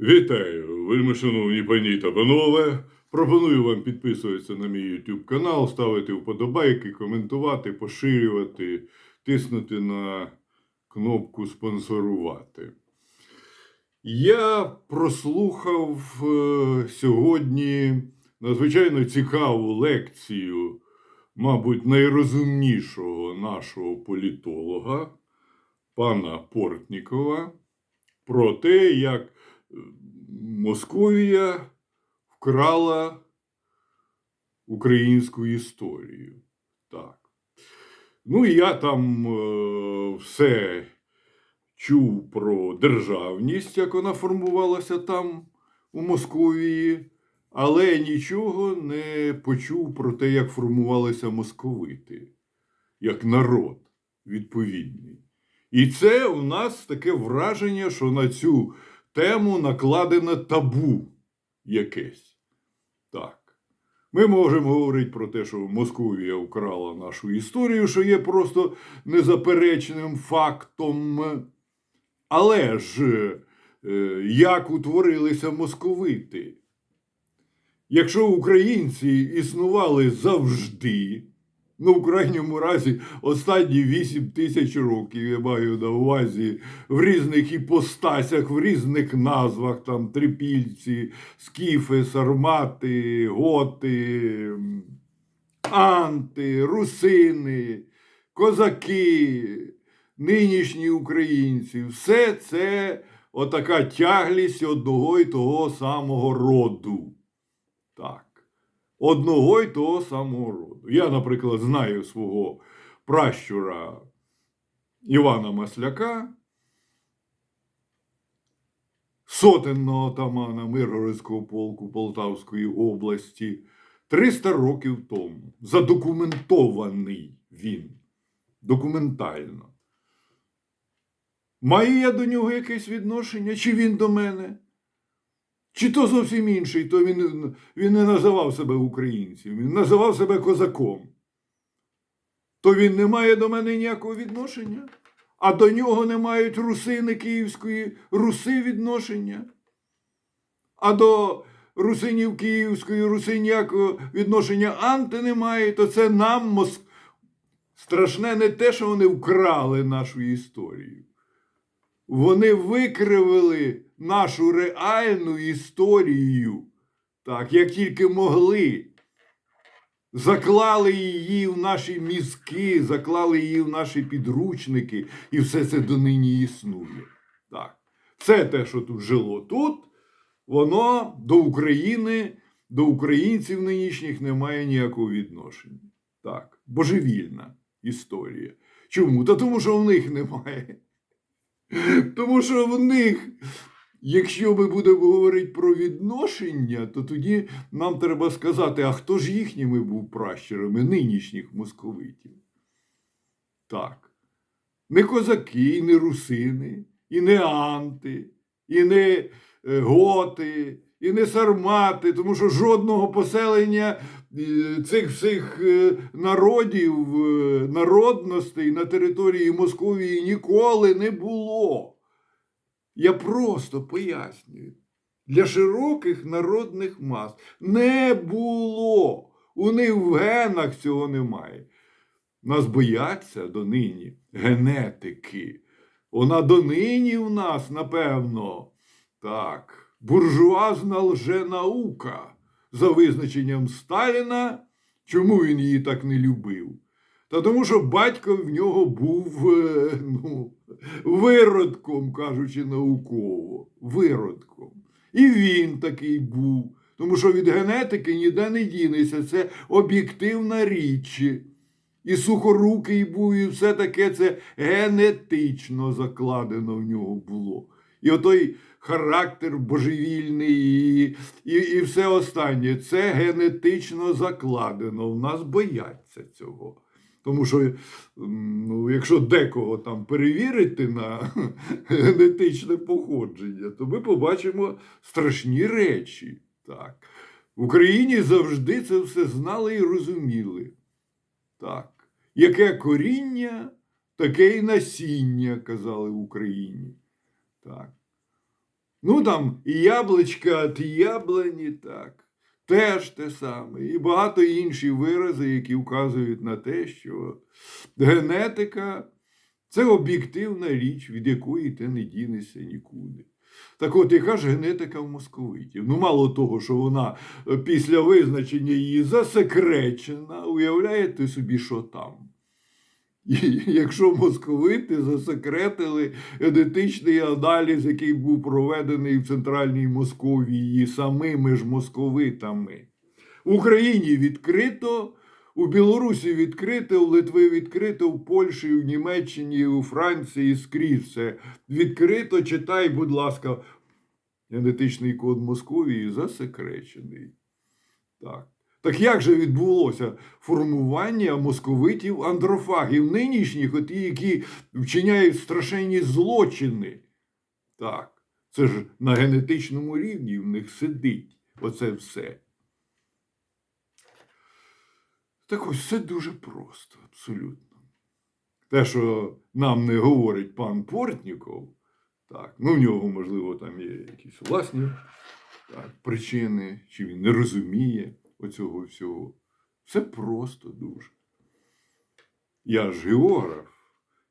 Вітаю, вельми шановні пані та панове. Пропоную вам підписуватися на мій YouTube канал, ставити вподобайки, коментувати, поширювати, тиснути на кнопку спонсорувати. Я прослухав е, сьогодні надзвичайно цікаву лекцію, мабуть, найрозумнішого нашого політолога, пана Портнікова, про те, як Московія вкрала українську історію. Так. Ну, і я там е, все чув про державність, як вона формувалася там, у Московії, але нічого не почув про те, як формувалися московити, як народ відповідний. І це у нас таке враження, що на цю тему накладено табу якесь. Так. Ми можемо говорити про те, що Московія вкрала нашу історію, що є просто незаперечним фактом. Але ж е, як утворилися московити? Якщо українці існували завжди, ну, в крайньому разі, останні 8 тисяч років, я маю на увазі в різних іпостасях, в різних назвах, там трипільці, скіфи, сармати, готи, анти, русини, козаки, нинішні українці, все це отака тяглість одного і того самого роду. Так одного й того самого роду. Я, наприклад, знаю свого пращура Івана Масляка, сотенного отамана Миргородського полку Полтавської області 300 років тому. Задокументований він. Документально. Маю я до нього якесь відношення? Чи він до мене? Чи то зовсім інший, то він, він не називав себе українцем, він називав себе козаком. То він не має до мене ніякого відношення, а до нього не мають русини Київської руси відношення. А до русинів Київської руси ніякого відношення анти немає, то це нам мос... страшне не те, що вони вкрали нашу історію. Вони викривили нашу реальну історію, так, як тільки могли. Заклали її в наші мізки, заклали її в наші підручники, і все це донині існує. Так. Все те, що тут жило тут, воно до України, до українців нинішніх не має ніякого відношення. Так, божевільна історія. Чому? Та тому, що в них немає. Тому що в них, якщо ми будемо говорити про відношення, то тоді нам треба сказати, а хто ж їхніми був пращурами нинішніх московитів? Так. Не козаки, і не русини, і не анти, і не е, готи, і не сармати, тому що жодного поселення е, цих всіх е, народів, е, народностей на території Московії ніколи не було. Я просто пояснюю. Для широких народних мас не було. У них в генах цього немає. Нас бояться донині генетики. Вона донині в нас, напевно, так, буржуазна лженаука за визначенням Сталіна. Чому він її так не любив? Та тому, що батько в нього був е, ну, виродком, кажучи науково, виродком. І він такий був. Тому що від генетики ніде не дінеться. Це об'єктивна річ. І сухорукий був, і все таке це генетично закладено в нього було. І отой характер божевільний, і, і, і все останнє це генетично закладено. В нас бояться цього. Тому що, ну, якщо декого там перевірити на генетичне походження, то ми побачимо страшні речі. Так. В Україні завжди це все знали і розуміли. Так. Яке коріння, таке й насіння, казали в Україні. Так. Ну там і яблучка від яблуні, так, теж те саме. І багато інші вирази, які вказують на те, що генетика це об'єктивна річ, від якої ти не дінешся нікуди. Так от, яка ж генетика в московитів? Ну, мало того, що вона після визначення її засекречена, уявляєте собі, що там. Якщо московити засекретили генетичний аналіз, який був проведений в Центральній Московії самими ж московитами. В Україні відкрито, у Білорусі відкрито, в Литві відкрито, в Польщі, в Німеччині, у Франції скрізь все відкрито. Читай, будь ласка, генетичний код Московії засекречений. Так. Так як же відбулося формування московитів андрофагів, нинішніх, оті, які вчиняють страшенні злочини? Так, це ж на генетичному рівні в них сидить оце все. Так ось все дуже просто, абсолютно. Те, що нам не говорить пан Портніков, так, ну в нього, можливо, там є якісь власні так, причини, чи він не розуміє оцього всього. Все просто дуже. Я ж географ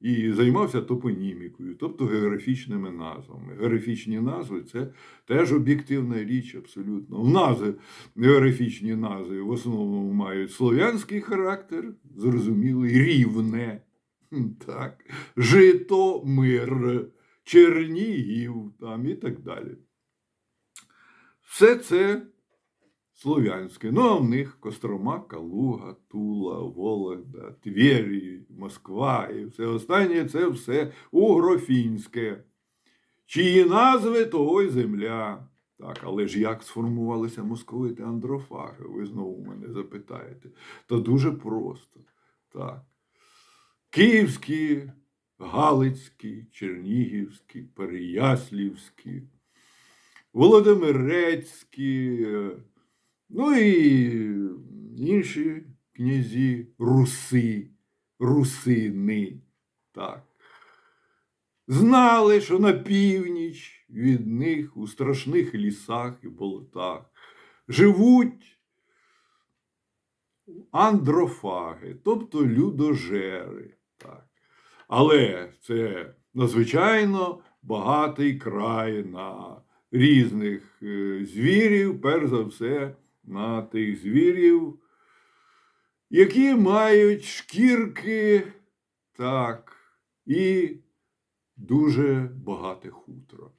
і займався топонімікою, тобто географічними назвами. Географічні назви це теж об'єктивна річ, абсолютно. В назви географічні назви в основному мають слов'янський характер, зрозумілий, рівне. Так, Житомир, Чернігів там і так далі. Все це слов'янське. Ну, а в них Кострома, Калуга, Тула, Вологда, Твері, Москва і все останнє це все угрофінське. Чиї назви, того й земля. Так, але ж як сформувалися московити андрофаги? Ви знову мене запитаєте. Та дуже просто. Так. Київські, Галицькі, Чернігівські, Переяслівські, Володимирецькі, ну і інші князі руси, русини. Так. Знали, що на північ від них у страшних лісах і болотах живуть андрофаги, тобто людожери. Так. Але це надзвичайно багатий край на різних е, звірів, перш за все, на тих звірів, які мають шкірки, так, і дуже багате хутро.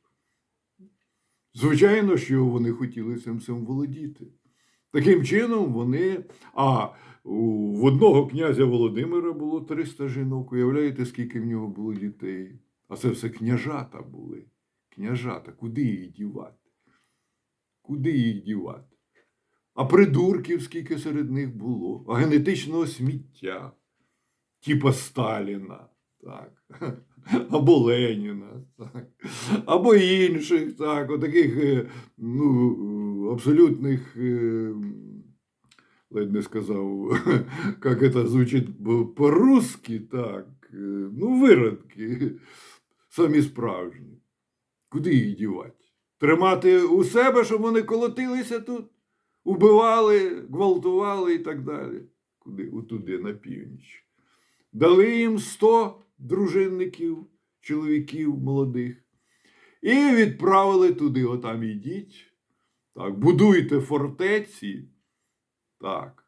Звичайно, що вони хотіли цим всім володіти. Таким чином, вони. А в одного князя Володимира було 300 жінок. Уявляєте, скільки в нього було дітей? А це все княжата були. Княжата, куди їх дівати? Куди їх дівати? А придурків, скільки серед них було, а генетичного сміття, типа Сталіна, так. або Леніна, так. або інших, так, отаких е, ну, абсолютних, е, ледь не сказав, як це звучить по-русски, так, е, ну, виродки, самі справжні. Куди їх дівати? Тримати у себе, щоб вони колотилися тут, убивали, гвалтували і так далі. Куди? Отуди, на північ. Дали їм 100 дружинників, чоловіків молодих, і відправили туди, отам ідіть, так, будуйте фортеці, так,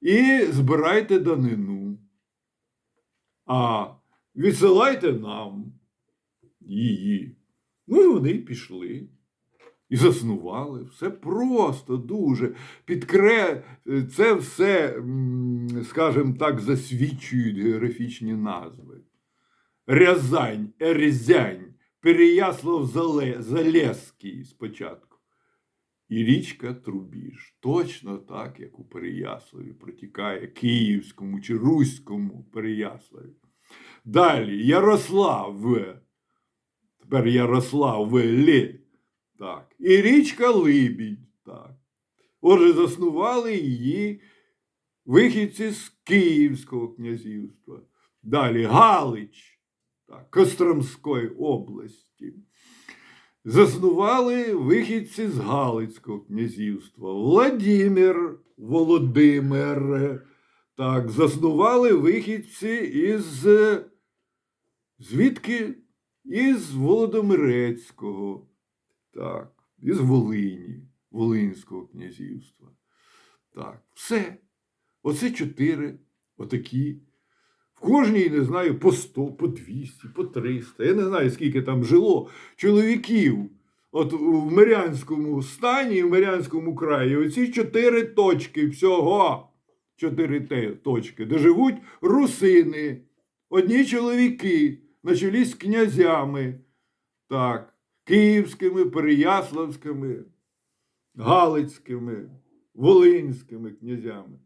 і збирайте данину. А відсилайте нам її. Ну і вони пішли. І заснували. Все просто, дуже. Підкре... Це все, скажімо так, засвідчують географічні назви. Рязань, Ерзянь, Переяслав Залеський спочатку. І річка Трубіж. Точно так, як у Переяславі протікає Київському чи Руському Переяславі. Далі Ярослав. Тепер Ярослав Лі. Так. І річка Либідь. Так. Отже, заснували її вихідці з Київського князівства. Далі Галич, так, Костромської області. заснували вихідці з Галицького князівства. Владимир, Володимир. Так, заснували вихідці із звідки? Із Володимирецького, так, із Волині, Волинського князівства. Так, все. Оце чотири отакі. В кожній, не знаю, по 100, по 200, по 300. Я не знаю, скільки там жило чоловіків. От в Мирянському стані, в Мирянському краї, оці чотири точки всього. Чотири точки, де живуть русини, одні чоловіки на чолі з князями, так, київськими, переяславськими, галицькими, волинськими князями.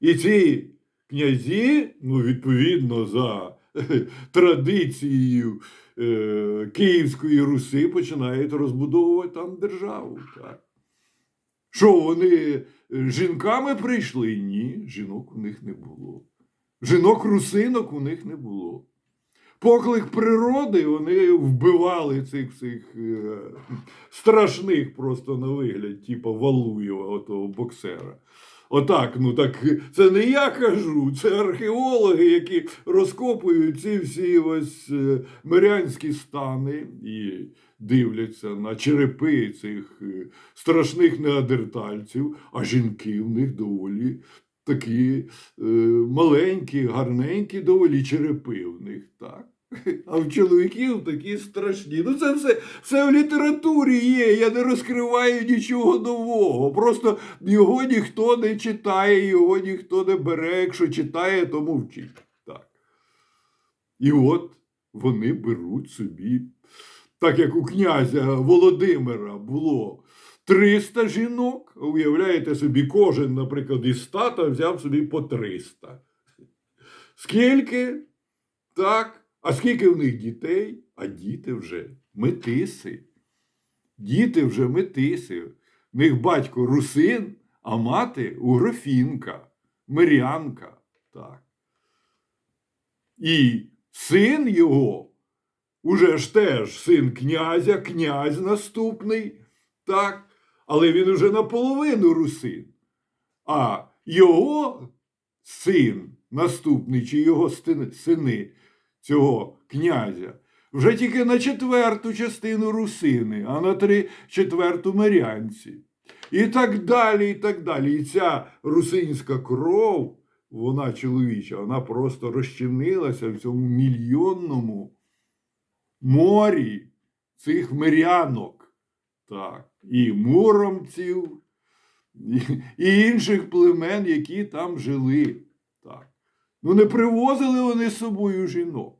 І ці князі, ну, відповідно за традицією е, Київської Руси, починають розбудовувати там державу. Так. Що вони е, жінками прийшли? Ні, жінок у них не було. Жінок русинок у них не було. Поклик природи вони вбивали цих всіх е, страшних просто на вигляд, типу Валуєва, отого боксера. Отак, ну так це не я кажу, це археологи, які розкопують ці всі ось е, мирянські стани і дивляться на черепи цих е, страшних неандертальців, а жінки в них доволі такі е, маленькі, гарненькі, доволі черепи в них, так. А в чоловіків такі страшні. Ну, це все, все в літературі є. Я не розкриваю нічого нового. Просто його ніхто не читає, його ніхто не бере. Якщо читає, то мовчить. Так. І от вони беруть собі, так як у князя Володимира було 300 жінок, уявляєте собі, кожен, наприклад, із стата взяв собі по 300. Скільки? Так. А скільки в них дітей? А діти вже метиси. Діти вже метиси. В них батько русин, а мати угрофінка, мирянка. Так. І син його, уже ж теж син князя, князь наступний, так, але він уже наполовину русин. А його син наступний, чи його сини цього князя вже тільки на четверту частину русини, а на три четверту мирянці. І так далі, і так далі. І ця русинська кров, вона чоловіча, вона просто розчинилася в цьому мільйонному морі цих мирянок. Так, і муромців, і, інших племен, які там жили. Так. Ну, не привозили вони з собою жінок.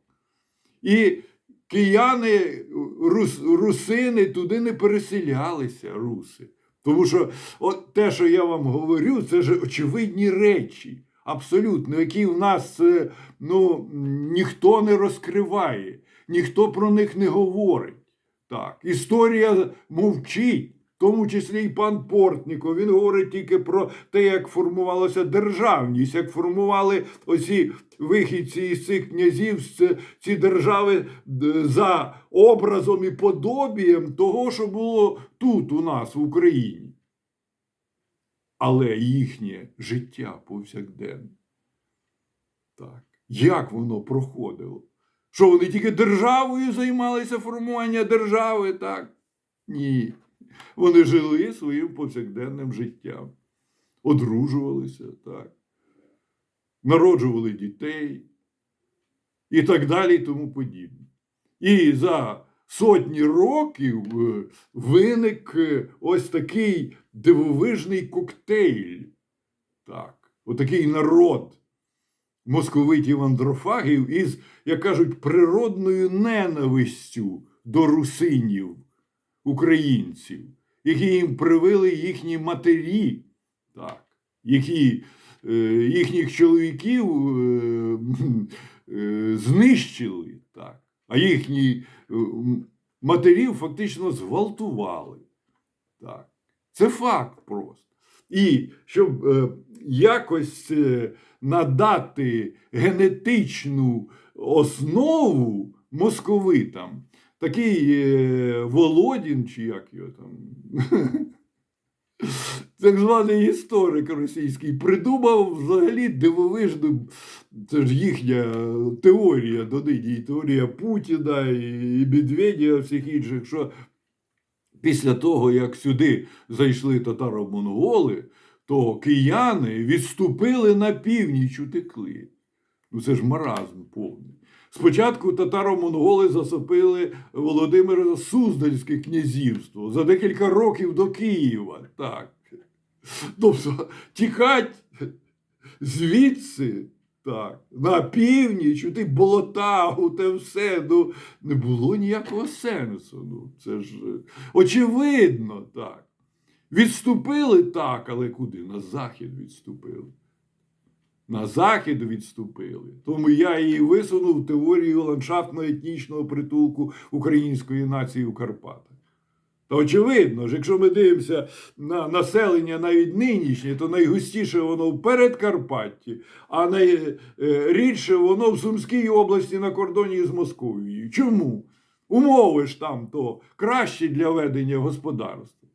І кияни, рус, русини туди не переселялися, руси. Тому що от те, що я вам говорю, це ж очевидні речі, абсолютно, які в нас е, ну, ніхто не розкриває, ніхто про них не говорить. Так, історія мовчить, тому числі і пан Портніков. Він говорить тільки про те, як формувалася державність, як формували оці вихідці із цих князів, ці держави за образом і подобієм того, що було тут, у нас, в Україні. Але їхнє життя повсякденне. Так. Як воно проходило? Що вони тільки державою займалися формування держави, так? Ні. Вони жили своїм повсякденним життям, одружувалися, так, народжували дітей і так далі, і тому подібне. І за сотні років е, виник е, ось такий дивовижний коктейль. Так, отакий народ московитів андрофагів із, як кажуть, природною ненавистю до русинів, українців, які їм привили їхні матері, так, які е, їхніх чоловіків е, е, знищили, так, а їхні е, матерів фактично зґвалтували. Так. Це факт просто. І щоб е, якось е, надати генетичну основу московитам, такий е, Володін, чи як його там, так званий історик російський, придумав взагалі дивовижну, це ж їхня теорія донині, і теорія Путіна і, Медведєва, всіх інших, що після того, як сюди зайшли татаро-монголи, то кияни відступили на північ, утекли. Ну це ж маразм повний. Спочатку татаро-монголи засопили Володимире Суздальське князівство за декілька років до Києва. Так. Тобто тікать звідси, так, на північ, у ті болота, у те все. Ну, не було ніякого сенсу. Ну, це ж е, очевидно, так. Відступили так, але куди? На захід відступили. На захід відступили. Тому я і висунув теорію ландшафтно-етнічного притулку української нації у Карпатах. Та очевидно ж, якщо ми дивимося на населення навіть нинішнє, то найгустіше воно в Передкарпатті, а найрідше воно в Сумській області на кордоні з Московією. Чому? Умови ж там то кращі для ведення господарства.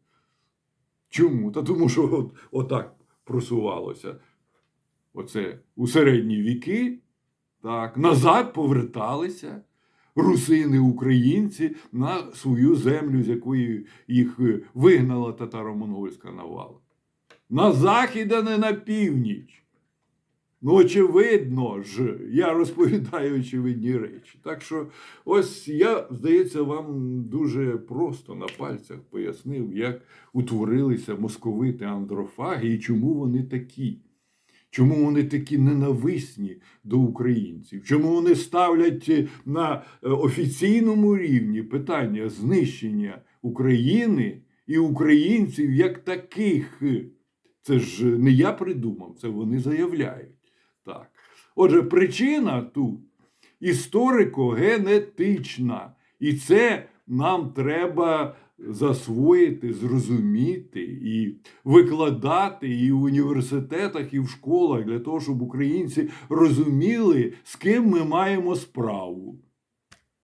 Чому? Та тому, що от, отак просувалося. Оце у середні віки, так, назад поверталися русини, українці на свою землю, з якої їх е, вигнала татаро-монгольська навала. На захід, а не на північ. Ну, очевидно ж, я розповідаю очевидні речі. Так що, ось я, здається, вам дуже просто на пальцях пояснив, як утворилися московити андрофаги і чому вони такі. Чому вони такі ненависні до українців? Чому вони ставлять е, на е, офіційному рівні питання знищення України і українців як таких? Це ж не я придумав, це вони заявляють. Так. Отже, причина тут історико-генетична. І це нам треба засвоїти, зрозуміти і викладати і в університетах, і в школах для того, щоб українці розуміли, з ким ми маємо справу.